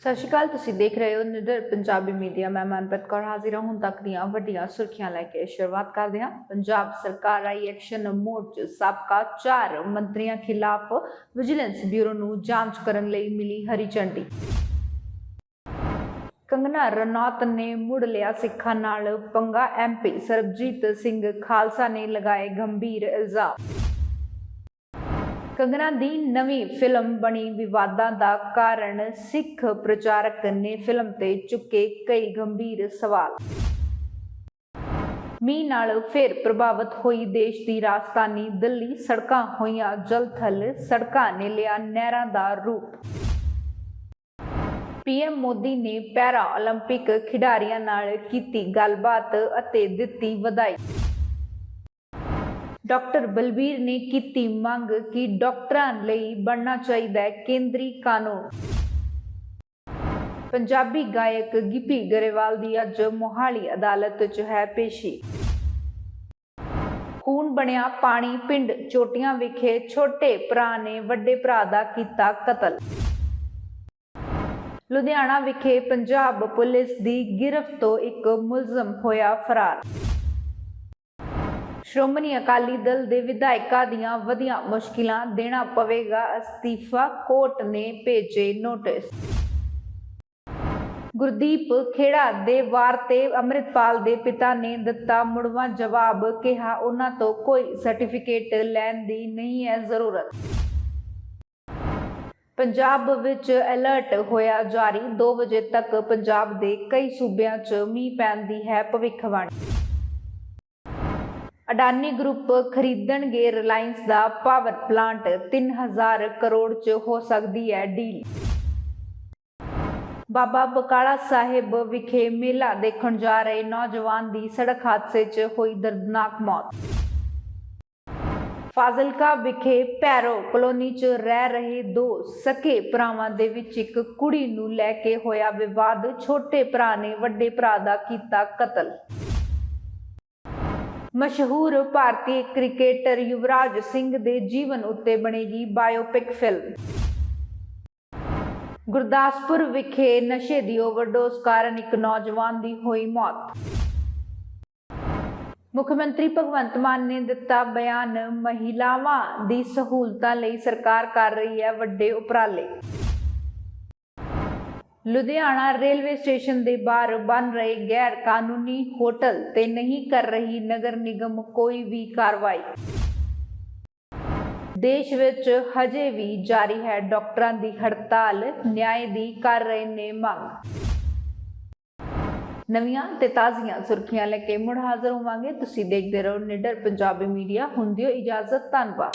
ਸਤਿ ਸ਼੍ਰੀ ਅਕਾਲ, ਤੁਸੀਂ ਦੇਖ ਰਹੇ ਹੋ ਨਿਡਰ ਪੰਜਾਬੀ ਮੀਡੀਆ। ਮੈਂ ਮਨਪ੍ਰੀਤ ਕੌਰ ਹਾਜ਼ਰ ਹਾਂ। ਹੁਣ ਤੱਕ ਦੀਆਂ ਵੱਡੀਆਂ ਸੁਰਖੀਆਂ ਲੈ ਕੇ ਸ਼ੁਰੂਆਤ ਕਰਦੇ ਹਾਂ। ਪੰਜਾਬ ਸਰਕਾਰ ਆਈ ਐਕਸ਼ਨ ਮੋਡ ਸਾਬਕਾ ਚਾਰ ਮੰਤਰੀਆਂ ਖਿਲਾਫ ਵਿਜੀਲੈਂਸ ਬਿਊਰੋ ਨੂੰ ਜਾਂਚ ਕਰਨ ਲਈ ਮਿਲੀ ਹਰੀ ਝੰਡੀ। ਕੰਗਨਾ ਰਣੌਤ ਨੇ ਮੁੜ ਲਿਆ ਸਿੱਖਾਂ ਨਾਲ ਪੰਗਾ। ਐਮਪੀ ਸਰਬਜੀਤ ਸਿੰਘ ਖਾਲਸਾ ਨੇ ਲਗਾਏ ਗੰਭੀਰ ਇਲਜ਼ਾਮ। ਕੰਗਨਾ ਦੀ ਨਵੀਂ ਫਿਲਮ ਬਣੀ ਵਿਵਾਦਾਂ ਦਾ ਕਾਰਨ ਸਿੱਖ ਪ੍ਰਚਾਰਕ ਨੇ ਫਿਲਮ ਤੇ ਚੁੱਕੇ ਕਈ ਗੰਭੀਰ ਸਵਾਲ ਮੀਂਹ ਨਾਲ ਫਿਰ ਪ੍ਰਭਾਵਿਤ ਹੋਈ ਦੇਸ਼ ਦੀ ਰਾਜਧਾਨੀ ਦਿੱਲੀ ਸੜਕਾਂ ਹੋਈਆਂ ਜਲਥਲ ਸੜਕਾਂ ਨੇ ਲਿਆ ਨਹਿਰਾਂ ਦਾ ਰੂਪ ਪੀਐਮ ਮੋਦੀ ਨੇ ਪੈਰਾ 올림픽 ਖਿਡਾਰੀਆਂ ਨਾਲ ਕੀਤੀ ਗੱਲਬਾਤ ਅਤੇ ਦਿੱਤੀ ਵਧਾਈ ਡਾਕਟਰ ਬਲਬੀਰ ਨੇ ਕੀਤੀ ਮੰਗ ਕਿ ਡਾਕਟਰਾਂ ਲਈ ਬਣਨਾ ਚਾਹੀਦਾ ਹੈ ਕੇਂਦਰੀ ਕਾਨੂੰਨ। ਪੰਜਾਬੀ ਗਾਇਕ ਗਿੱਪੀ ਗਰੇਵਾਲ ਦੀ ਅੱਜ ਮੋਹਾਲੀ ਅਦਾਲਤ 'ਚ ਹੈ ਪੇਸ਼ੀ। ਖੂਨ ਬਣਿਆ ਪਾਣੀ ਪਿੰਡ ਚੋਟੀਆਂ ਵਿਖੇ ਛੋਟੇ ਭਰਾ ਨੇ ਵੱਡੇ ਭਰਾ ਦਾ ਕੀਤਾ ਕਤਲ। ਲੁਧਿਆਣਾ ਵਿਖੇ ਪੰਜਾਬ ਪੁਲਿਸ ਦੀ ਗਿਰਫਤ ਤੋਂ ਇੱਕ ਮੁਲਜ਼ਮ ਹੋਇਆ ਫਰਾਰ। ਸ਼੍ਰੋਮਣੀ ਅਕਾਲੀ ਦਲ ਦੇ ਵਿਧਾਇਕਾਂ ਦੀਆਂ ਵਧੀਆਂ ਮੁਸ਼ਕਿਲਾਂ ਦੇਣਾ ਪਵੇਗਾ ਅਸਤੀਫਾ, ਕੋਰਟ ਨੇ ਭੇਜੇ ਨੋਟਿਸ। ਗੁਰਦੀਪ ਖੇੜਾ ਦੇ ਵਾਰ ਤੇ ਅੰਮ੍ਰਿਤਪਾਲ ਦੇ ਪਿਤਾ ਨੇ ਦਿੱਤਾ ਮੁੜਵਾ ਜਵਾਬ, ਕਿਹਾ ਉਹਨਾਂ ਤੋਂ ਕੋਈ ਸਰਟੀਫਿਕੇਟ ਲੈਣ ਦੀ ਨਹੀਂ ਹੈ ਜ਼ਰੂਰਤ। ਪੰਜਾਬ ਵਿੱਚ ਅਲਰਟ ਹੋਇਆ ਜਾਰੀ 2 ਵਜੇ ਤੱਕ ਪੰਜਾਬ ਦੇ ਕਈ ਸੂਬਿਆਂ 'ਚ ਮੀਂਹ ਪੈਣ ਦੀ ਹੈ ਭਵਿੱਖਬਾਣੀ। ਅਡਾਨੀ ਗਰੁੱਪ ਖਰੀਦਣਗੇ ਰਿਲਾਇੰਸ ਦਾ ਪਾਵਰ ਪਲਾਂਟ 3000 ਕਰੋੜ 'ਚ ਹੋ ਸਕਦੀ ਹੈ ਡੀਲ। ਬਾਬਾ ਬਕਾਲਾ ਸਾਹਿਬ ਵਿਖੇ ਮੇਲਾ ਦੇਖਣ ਜਾ ਰਹੇ ਨੌਜਵਾਨ ਦੀ ਸੜਕ ਹਾਦਸੇ 'ਚ ਹੋਈ ਦਰਦਨਾਕ ਮੌਤ। ਫਾਜ਼ਿਲਕਾ ਵਿਖੇ ਪੈਰੋ ਕਲੋਨੀ 'ਚ ਰਹਿ ਰਹੇ ਦੋ ਸਕੇ ਭਰਾਵਾਂ ਦੇ ਵਿੱਚ ਇੱਕ ਕੁੜੀ ਨੂੰ ਲੈ ਕੇ ਹੋਇਆ ਵਿਵਾਦ, ਛੋਟੇ ਭਰਾ ਨੇ ਵੱਡੇ ਭਰਾ ਦਾ ਕੀਤਾ ਕਤਲ। ਮਸ਼ਹੂਰ ਭਾਰਤੀ ਕ੍ਰਿਕਟਰ ਯੁਵਰਾਜ ਸਿੰਘ ਦੇ ਜੀਵਨ ਉੱਤੇ ਬਣੇਗੀ ਬਾਇਓਪਿਕ ਫਿਲਮ। ਗੁਰਦਾਸਪੁਰ ਵਿਖੇ ਨਸ਼ੇ ਦੀ ਓਵਰਡੋਜ਼ ਕਾਰਨ ਇੱਕ ਨੌਜਵਾਨ ਦੀ ਹੋਈ ਮੌਤ। ਮੁੱਖ ਮੰਤਰੀ ਭਗਵੰਤ ਮਾਨ ਨੇ ਦਿੱਤਾ ਬਿਆਨ, ਮਹਿਲਾਵਾਂ ਦੀ ਸਹੂਲਤਾਂ ਲਈ ਸਰਕਾਰ ਕਰ ਰਹੀ ਹੈ ਵੱਡੇ ਉਪਰਾਲੇ। ਲੁਧਿਆਣਾ ਰੇਲਵੇ ਸਟੇਸ਼ਨ ਦੇ ਬਾਹਰ ਬਣ ਰਹੇ ਗੈਰ ਕਾਨੂੰਨੀ ਹੋਟਲ ਤੇ ਨਹੀਂ ਕਰ ਰਹੀ ਨਗਰ ਨਿਗਮ ਕੋਈ ਵੀ ਕਾਰਵਾਈ। ਦੇਸ਼ ਵਿੱਚ ਹਜੇ ਵੀ ਜਾਰੀ ਹੈ ਡਾਕਟਰਾਂ ਦੀ ਹੜਤਾਲ, ਨਿਆਂ ਦੀ ਕਰ ਰਹੇ ਨੇ ਮੰਗ। ਨਵੀਆਂ ਤੇ ਤਾਜ਼ੀਆਂ ਸੁਰਖੀਆਂ ਲੈ ਕੇ ਮੁੜ ਹਾਜ਼ਰ ਹੋਵਾਂਗੇ। ਤੁਸੀਂ ਦੇਖਦੇ ਰਹੋ ਨਿਡਰ ਪੰਜਾਬੀ ਮੀਡੀਆ। ਹੁੰਦੀ ਹੋ ਇਜਾਜ਼ਤ, ਧੰਨਵਾਦ।